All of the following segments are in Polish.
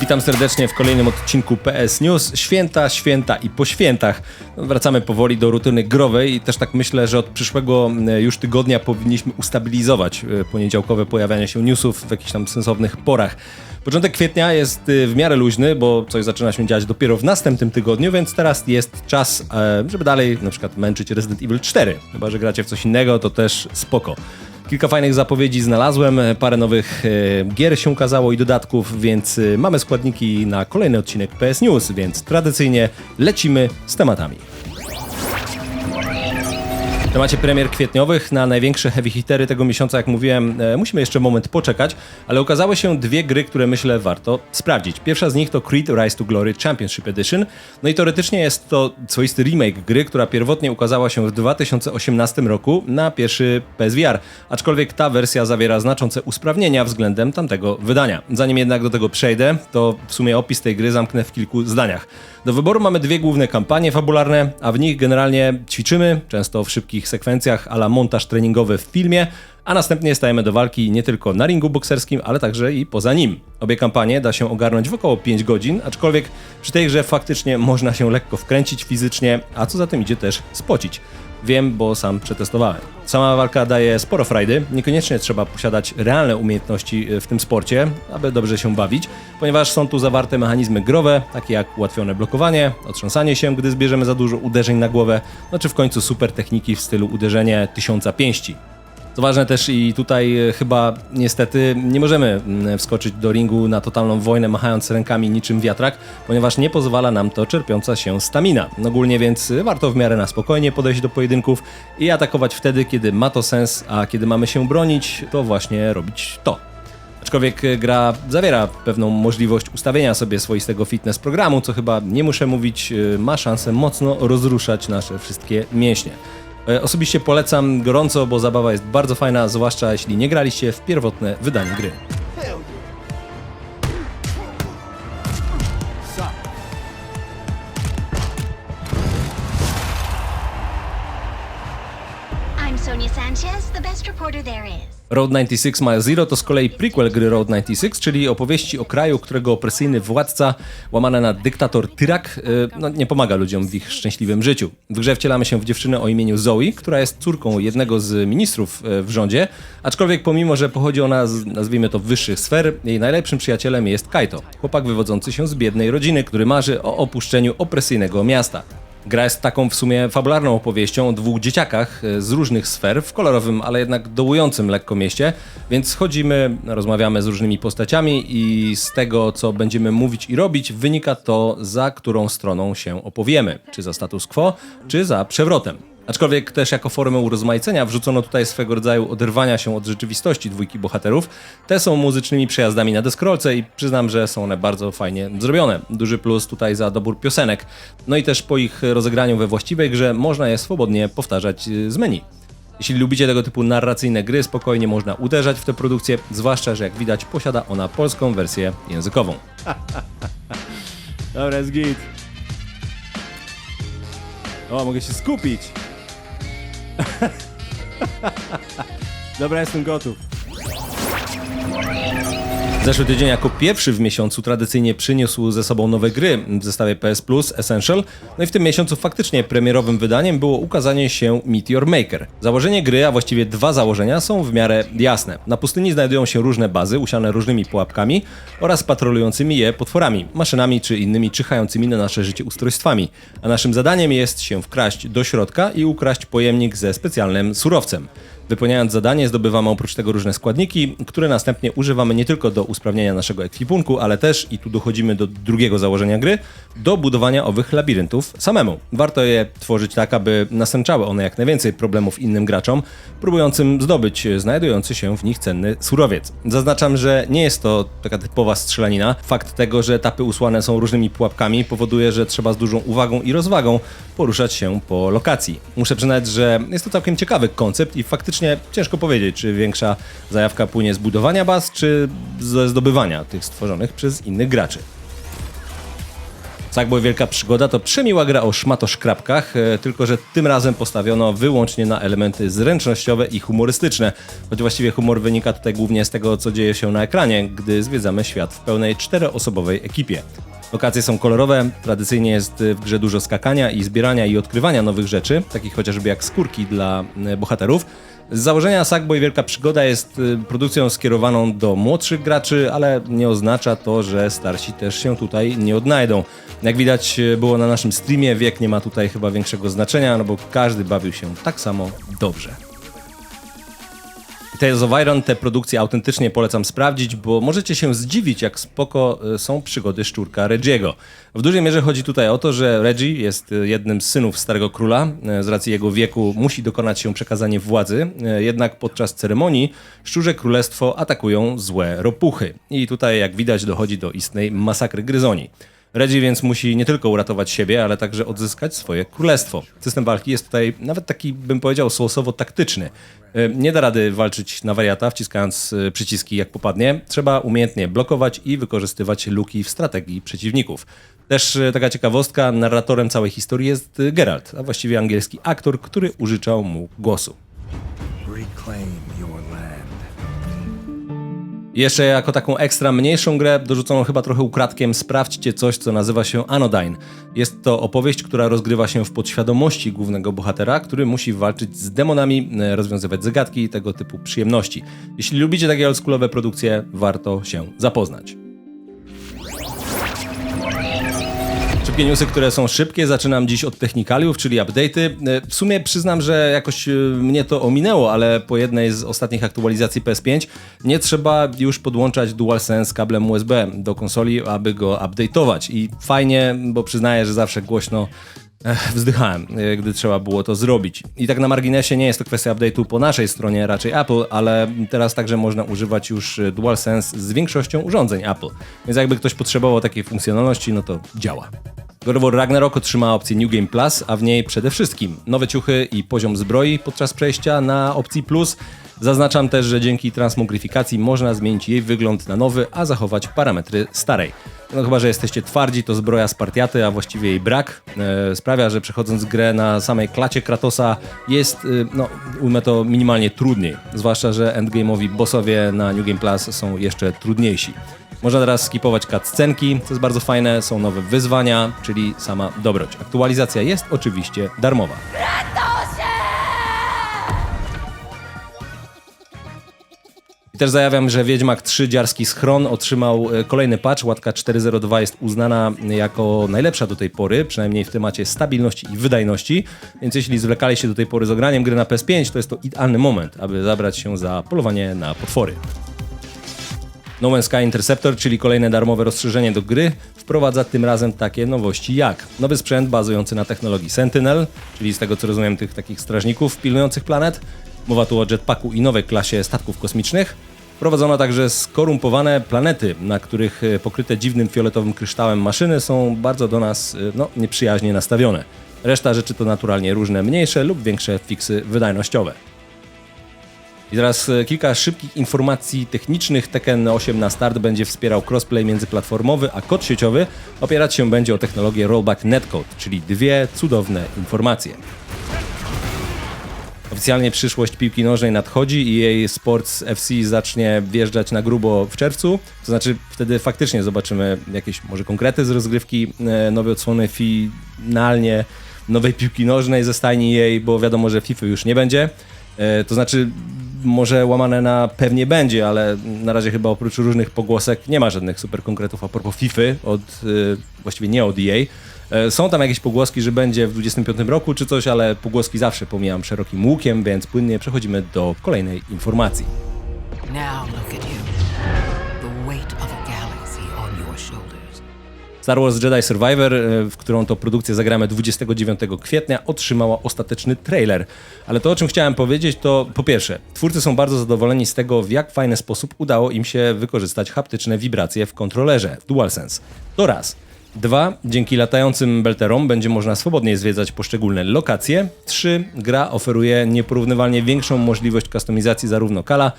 Witam serdecznie w kolejnym odcinku PS News. Święta, święta i po świętach. Wracamy powoli do rutyny growej i też tak myślę, że od przyszłego e, już tygodnia powinniśmy ustabilizować e, poniedziałkowe pojawianie się newsów w jakichś tam sensownych porach. Początek kwietnia jest e, w miarę luźny, bo coś zaczyna się dziać dopiero w następnym tygodniu, więc teraz jest czas, żeby dalej na przykład męczyć Resident Evil 4. Chyba, że gracie w coś innego, to też spoko. Kilka fajnych zapowiedzi znalazłem, parę nowych e, gier się ukazało i dodatków, więc e, mamy składniki na kolejny odcinek PS News, więc tradycyjnie lecimy z tematami. Temacie premier kwietniowych na największe heavy hitery tego miesiąca, jak mówiłem, e, musimy jeszcze moment poczekać, ale ukazały się dwie gry, które myślę warto sprawdzić. Pierwsza z nich to Creed Rise to Glory Championship Edition, no i teoretycznie jest to swoisty remake gry, która pierwotnie ukazała się w 2018 roku na pierwszy PSVR, aczkolwiek ta wersja zawiera znaczące usprawnienia względem tamtego wydania. Zanim jednak do tego przejdę, to w sumie opis tej gry zamknę w kilku zdaniach. Do wyboru mamy dwie główne kampanie fabularne, a w nich generalnie ćwiczymy, często w szybkich sekwencjach, ala montaż treningowy w filmie, a następnie stajemy do walki nie tylko na ringu bokserskim, ale także i poza nim. Obie kampanie da się ogarnąć w około 5 godzin, aczkolwiek przy tej grze faktycznie można się lekko wkręcić fizycznie, a co za tym idzie też spocić. Wiem, bo sam przetestowałem. Sama walka daje sporo frajdy, niekoniecznie trzeba posiadać realne umiejętności w tym sporcie, aby dobrze się bawić, ponieważ są tu zawarte mechanizmy growe, takie jak ułatwione blokowanie, otrząsanie się, gdy zbierzemy za dużo uderzeń na głowę, no czy w końcu super techniki w stylu uderzenie tysiąca pięści. Co ważne też i tutaj e, chyba niestety nie możemy mm, wskoczyć do ringu na totalną wojnę machając rękami niczym wiatrak, ponieważ nie pozwala nam to czerpiąca się stamina. Ogólnie więc e, warto w miarę na spokojnie podejść do pojedynków i atakować wtedy, kiedy ma to sens, a kiedy mamy się bronić, to właśnie robić to. Aczkolwiek e, gra zawiera pewną możliwość ustawienia sobie swoistego fitness programu, co chyba nie muszę mówić, ma szansę mocno rozruszać nasze wszystkie mięśnie. E, Osobiście polecam gorąco, bo zabawa jest bardzo fajna, zwłaszcza jeśli nie graliście w pierwotne wydanie gry. Road 96 Mile Zero to z kolei prequel gry Road 96, czyli opowieści o kraju, którego opresyjny władca, łamany na dyktator Tyrak, yy, no, nie pomaga ludziom w ich szczęśliwym życiu. W grze wcielamy się w dziewczynę o imieniu Zoe, która jest córką jednego z ministrów yy, w rządzie, aczkolwiek pomimo, że pochodzi ona z, nazwijmy to, wyższych sfer, jej najlepszym przyjacielem jest Kaito, chłopak wywodzący się z biednej rodziny, który marzy o opuszczeniu opresyjnego miasta. Gra jest taką w sumie fabularną opowieścią o dwóch dzieciakach e, z różnych sfer, w kolorowym, ale jednak dołującym lekko mieście, więc chodzimy, rozmawiamy z różnymi postaciami i z tego, co będziemy mówić i robić, wynika to, za którą stroną się opowiemy. Czy za status quo, czy za przewrotem. Aczkolwiek też jako formę urozmaicenia wrzucono tutaj swego rodzaju oderwania się od rzeczywistości dwójki bohaterów. Te są muzycznymi przejazdami na deskorolce i przyznam, że są one bardzo fajnie zrobione. Duży plus tutaj za dobór piosenek. No i też po ich rozegraniu we właściwej grze można je swobodnie powtarzać y, z menu. Jeśli lubicie tego typu narracyjne gry, spokojnie można uderzać w tę produkcję, zwłaszcza, że jak widać posiada ona polską wersję językową. Dobra, jest git. O, mogę się skupić. Dobra, jestem gotów. Zeszły tydzień jako pierwszy w miesiącu tradycyjnie przyniósł ze sobą nowe gry w zestawie PS Plus Essential. No i w tym miesiącu faktycznie premierowym wydaniem było ukazanie się Meteor Maker. Założenie gry, a właściwie dwa założenia są w miarę jasne. Na pustyni znajdują się różne bazy usiane różnymi pułapkami oraz patrolującymi je potworami, maszynami czy innymi czyhającymi na nasze życie ustrojstwami. A naszym zadaniem jest się wkraść do środka i ukraść pojemnik ze specjalnym surowcem. Wypełniając zadanie, zdobywamy oprócz tego różne składniki, które następnie używamy nie tylko do usprawnienia naszego ekwipunku, ale też, i tu dochodzimy do drugiego założenia gry, do budowania owych labiryntów samemu. Warto je tworzyć tak, aby nasęczały one jak najwięcej problemów innym graczom, próbującym zdobyć znajdujący się w nich cenny surowiec. Zaznaczam, że nie jest to taka typowa strzelanina. Fakt tego, że etapy usłane są różnymi pułapkami, powoduje, że trzeba z dużą uwagą i rozwagą poruszać się po lokacji. Muszę przyznać, że jest to całkiem ciekawy koncept i faktycznie ciężko powiedzieć, czy większa zajawka płynie z budowania baz, czy ze zdobywania tych stworzonych przez innych graczy. Sackboy Wielka Przygoda to przemiła gra o szmatoszkrapkach, e, tylko że tym razem postawiono wyłącznie na elementy zręcznościowe i humorystyczne. Choć właściwie humor wynika tutaj głównie z tego, co dzieje się na ekranie, gdy zwiedzamy świat w pełnej czteroosobowej ekipie. Lokacje są kolorowe, tradycyjnie jest w grze dużo skakania i zbierania i odkrywania nowych rzeczy, takich chociażby jak skórki dla e, bohaterów. Z założenia Sackboy Wielka Przygoda jest y, produkcją skierowaną do młodszych graczy, ale nie oznacza to, że starsi też się tutaj nie odnajdą. Jak widać y, było na naszym streamie, wiek nie ma tutaj chyba większego znaczenia, no bo każdy bawił się tak samo dobrze. Tales of Iron te produkcje autentycznie polecam sprawdzić, bo możecie się zdziwić, jak spoko y, są przygody szczurka Regiego. W dużej mierze chodzi tutaj o to, że Reggie jest y, jednym z synów Starego Króla. Y, Z racji jego wieku musi dokonać się przekazanie władzy, jednak podczas ceremonii Szczurze Królestwo atakują złe ropuchy. I tutaj, jak widać, dochodzi do istnej masakry gryzoni. Reggie więc musi nie tylko uratować siebie, ale także odzyskać swoje królestwo. System walki jest tutaj nawet taki, bym powiedział, sołowo-taktyczny. E, Nie da rady walczyć na wariata, wciskając e, przyciski jak popadnie. Trzeba umiejętnie blokować i wykorzystywać luki w strategii przeciwników. Też e, taka ciekawostka, narratorem całej historii jest Geralt, a właściwie angielski aktor, który użyczał mu głosu. Reclaim Jeszcze jako taką ekstra mniejszą grę, dorzuconą chyba trochę ukradkiem, sprawdźcie coś, co nazywa się Anodyne. Jest to opowieść, która rozgrywa się w podświadomości głównego bohatera, który musi walczyć z demonami, e, rozwiązywać zagadki i tego typu przyjemności. Jeśli lubicie takie oldschoolowe produkcje, warto się zapoznać. Szybkie newsy, które są szybkie. Zaczynam dziś od technikaliów, czyli update'y. E, W sumie przyznam, że jakoś e, mnie to ominęło, ale po jednej z ostatnich aktualizacji PS5 nie trzeba już podłączać DualSense kablem USB do konsoli, aby go update'ować. I fajnie, bo przyznaję, że zawsze głośno wzdychałem, e, gdy trzeba było to zrobić. I tak na marginesie nie jest to kwestia update'u po naszej stronie, raczej Apple, ale teraz także można używać już e, DualSense z większością urządzeń Apple. Więc jakby ktoś potrzebował takiej funkcjonalności, no to działa. God of War Ragnarok otrzyma opcję New Game Plus, a w niej przede wszystkim nowe ciuchy i poziom zbroi podczas przejścia na opcji Plus. Zaznaczam też, że dzięki transmogryfikacji można zmienić jej wygląd na nowy, a zachować parametry starej. No chyba, że jesteście twardzi, to zbroja Spartiaty, a właściwie jej brak, e, sprawia, że przechodząc grę na samej klacie Kratosa jest, e, no ujmę to minimalnie trudniej. Zwłaszcza, że endgame'owi bossowie na New Game Plus są jeszcze trudniejsi. Można teraz skipować cutscenki, co jest bardzo fajne, są nowe wyzwania, czyli sama dobroć. Aktualizacja jest oczywiście darmowa. I też zajawiam, że Wiedźmak 3 Dziarski Schron otrzymał e, kolejny patch. Łatka 4.02 jest uznana jako najlepsza do tej pory, przynajmniej w temacie stabilności i wydajności. Więc jeśli zwlekaliście do tej pory z ograniem gry na PS5, to jest to idealny moment, aby zabrać się za polowanie na potwory. No Man's Sky Interceptor, czyli kolejne darmowe rozszerzenie do gry, wprowadza tym razem takie nowości jak nowy sprzęt bazujący na technologii Sentinel, czyli z tego co rozumiem tych takich strażników pilnujących planet. Mowa tu o jetpacku i nowej klasie statków kosmicznych. Wprowadzono także skorumpowane planety, na których e, pokryte dziwnym fioletowym kryształem maszyny są bardzo do nas e, no, nieprzyjaźnie nastawione. Reszta rzeczy to naturalnie różne mniejsze lub większe fiksy wydajnościowe. I teraz e, kilka szybkich informacji technicznych. Tekken 8 na start będzie wspierał crossplay międzyplatformowy, a kod sieciowy opierać się będzie o technologię Rollback Netcode, czyli dwie cudowne informacje. Oficjalnie przyszłość piłki nożnej nadchodzi i jej Sports FC zacznie wjeżdżać na grubo w czerwcu. To znaczy wtedy faktycznie zobaczymy jakieś może konkrety z rozgrywki, e, nowe odsłony finalnie nowej piłki nożnej ze stajni jej, bo wiadomo, że FIFA już nie będzie. E, To znaczy może łamane na pewnie będzie, ale na razie chyba oprócz różnych pogłosek nie ma żadnych super konkretów a propos FIFA, od, y, właściwie nie od EA. E, Są tam jakieś pogłoski, że będzie w 25 roku czy coś, ale pogłoski zawsze pomijam szerokim łukiem, więc płynnie przechodzimy do kolejnej informacji. Star Wars Jedi Survivor, e, w którą to produkcję zagramy 29 kwietnia, otrzymała ostateczny trailer. Ale to, o czym chciałem powiedzieć, to po pierwsze, twórcy są bardzo zadowoleni z tego, w jak fajny sposób udało im się wykorzystać haptyczne wibracje w kontrolerze, DualSense. To raz. Dwa, dzięki latającym belterom będzie można swobodnie zwiedzać poszczególne lokacje. Trzy, gra oferuje nieporównywalnie większą możliwość kustomizacji zarówno kala,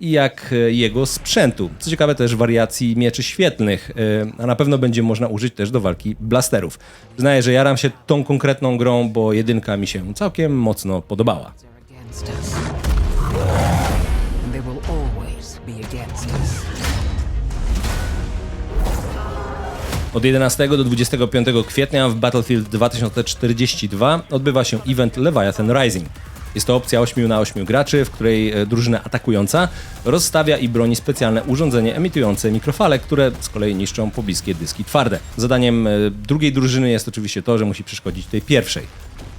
jak e, jego sprzętu. Co ciekawe też wariacji mieczy świetlnych, e, a na pewno będzie można użyć też do walki blasterów. Przyznaję, że jaram się tą konkretną grą, bo jedynka mi się całkiem mocno podobała. Od 11 do 25 kwietnia w Battlefield 2042 odbywa się event Leviathan Rising. Jest to opcja 8 na 8 graczy, w której e, drużyna atakująca rozstawia i broni specjalne urządzenie emitujące mikrofale, które z kolei niszczą pobliskie dyski twarde. Zadaniem e, drugiej drużyny jest oczywiście to, że musi przeszkodzić tej pierwszej.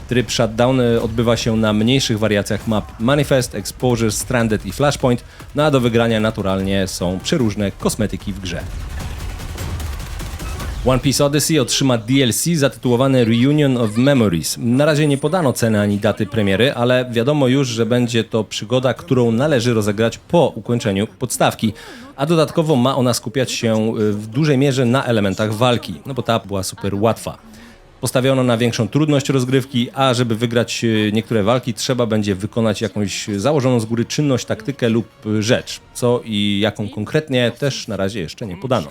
Tryb shutdown e, odbywa się na mniejszych wariacjach map Manifest, Exposure, Stranded i Flashpoint, no a do wygrania naturalnie są przeróżne kosmetyki w grze. One Piece Odyssey otrzyma DLC zatytułowany Reunion of Memories. Na razie nie podano ceny ani daty premiery, ale wiadomo już, że będzie to przygoda, którą należy rozegrać po ukończeniu podstawki. A dodatkowo ma ona skupiać się y, w dużej mierze na elementach walki, no bo ta była super łatwa. Postawiono na większą trudność rozgrywki, a żeby wygrać y, niektóre walki, trzeba będzie wykonać jakąś założoną z góry czynność, taktykę lub rzecz. Co i jaką konkretnie też na razie jeszcze nie podano.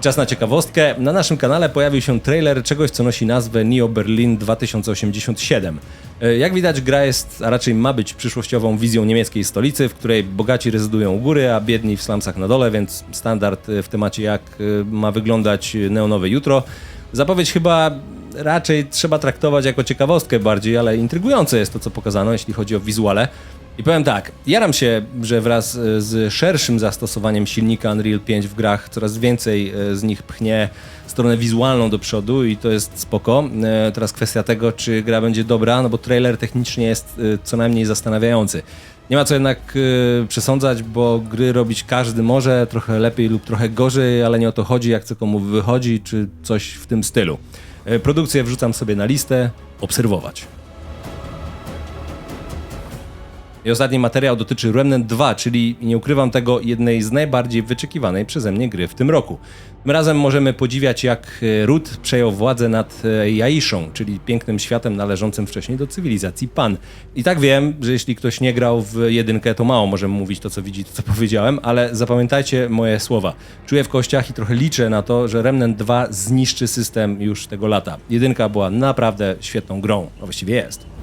Czas na ciekawostkę. Na naszym kanale pojawił się trailer czegoś, co nosi nazwę Neo Berlin 2087. E, jak widać, gra jest, a raczej ma być przyszłościową wizją niemieckiej stolicy, w której bogaci rezydują u góry, a biedni w slumsach na dole, więc standard e, w temacie jak e, ma wyglądać neonowe jutro. Zapowiedź chyba raczej trzeba traktować jako ciekawostkę bardziej, ale intrygujące jest to, co pokazano, jeśli chodzi o wizuale. I powiem tak, jaram się, że wraz e, z szerszym zastosowaniem silnika Unreal 5 w grach coraz więcej e, z nich pchnie stronę wizualną do przodu i to jest spoko. E, Teraz kwestia tego, czy gra będzie dobra, no bo trailer technicznie jest co najmniej zastanawiający. Nie ma co jednak przesądzać, bo gry robić każdy może, trochę lepiej lub trochę gorzej, ale nie o to chodzi, jak co komu wychodzi, czy coś w tym stylu. Produkcję wrzucam sobie na listę, obserwować. I ostatni materiał dotyczy Remnant 2, czyli nie ukrywam tego, jednej z najbardziej wyczekiwanej przeze mnie gry w tym roku. Tym razem możemy podziwiać, jak e, Rut przejął władzę nad e, Jaiszą, czyli pięknym światem należącym wcześniej do cywilizacji Pan. I tak wiem, że jeśli ktoś nie grał w jedynkę, to mało możemy mówić to, co widzi, to, co powiedziałem, ale zapamiętajcie moje słowa. Czuję w kościach i trochę liczę na to, że Remnant 2 zniszczy system już tego lata. Jedynka była naprawdę świetną grą, no właściwie jest.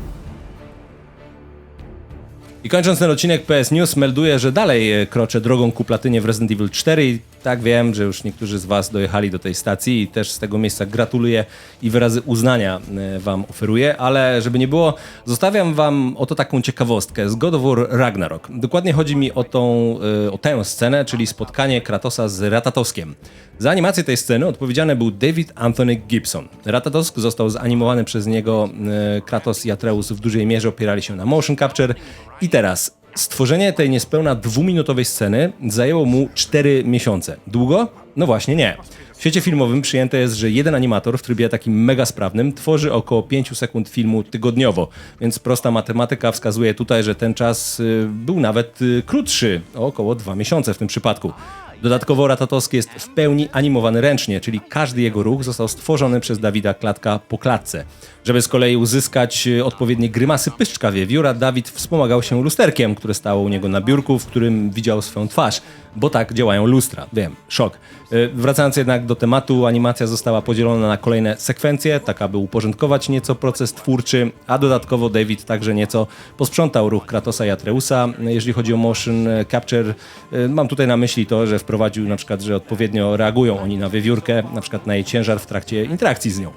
I kończąc ten odcinek, PS News melduje, że dalej e, kroczę drogą ku platynie w Resident Evil 4 i tak wiem, że już niektórzy z Was dojechali do tej stacji i też z tego miejsca gratuluję i wyrazy uznania e, Wam oferuję, ale żeby nie było, zostawiam Wam oto taką ciekawostkę z God of War Ragnarok. Dokładnie chodzi mi o tą, e, o tę scenę, czyli spotkanie Kratosa z Ratatoskiem. Za animację tej sceny odpowiedzialny był David Anthony Gibson. Ratatosk został zanimowany przez niego, e, Kratos i Atreus w dużej mierze opierali się na motion capture i teraz stworzenie tej niespełna dwuminutowej sceny zajęło mu 4 miesiące. Długo? No właśnie nie. W świecie filmowym przyjęte jest, że jeden animator w trybie takim mega sprawnym tworzy około 5 sekund filmu tygodniowo, więc prosta matematyka wskazuje tutaj, że ten czas y, był nawet y, krótszy, o około 2 miesiące w tym przypadku. Dodatkowo Ratatowski jest w pełni animowany ręcznie, czyli każdy jego ruch został stworzony przez Dawida klatka po klatce. Żeby z kolei uzyskać e, odpowiednie grymasy pyszczka wiewióra, Dawid wspomagał się lusterkiem, które stało u niego na biurku, w którym widział swoją twarz, bo tak działają lustra. Wiem, szok. E, Wracając jednak do tematu, animacja została podzielona na kolejne sekwencje, tak aby uporządkować nieco proces twórczy, a dodatkowo David także nieco posprzątał ruch Kratosa i Atreusa. Jeżeli chodzi o motion capture, e, mam tutaj na myśli to, że wprowadził na przykład, że odpowiednio reagują oni na wiewiórkę, na przykład na jej ciężar w trakcie interakcji z nią.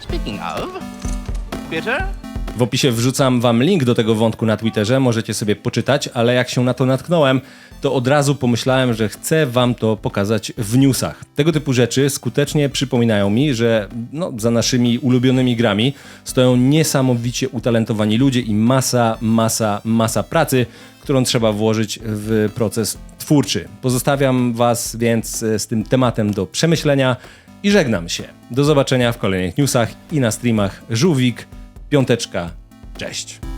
Speaking of, Peter? W opisie wrzucam wam link do tego wątku na Twitterze, możecie sobie poczytać, ale jak się na to natknąłem, to od razu pomyślałem, że chcę wam to pokazać w newsach. Tego typu rzeczy skutecznie przypominają mi, że no, za naszymi ulubionymi grami stoją niesamowicie utalentowani ludzie i masa, masa, masa pracy, którą trzeba włożyć w proces twórczy. Pozostawiam was więc e, z tym tematem do przemyślenia i żegnam się. Do zobaczenia w kolejnych newsach i na streamach. Żółwik, piąteczka, cześć.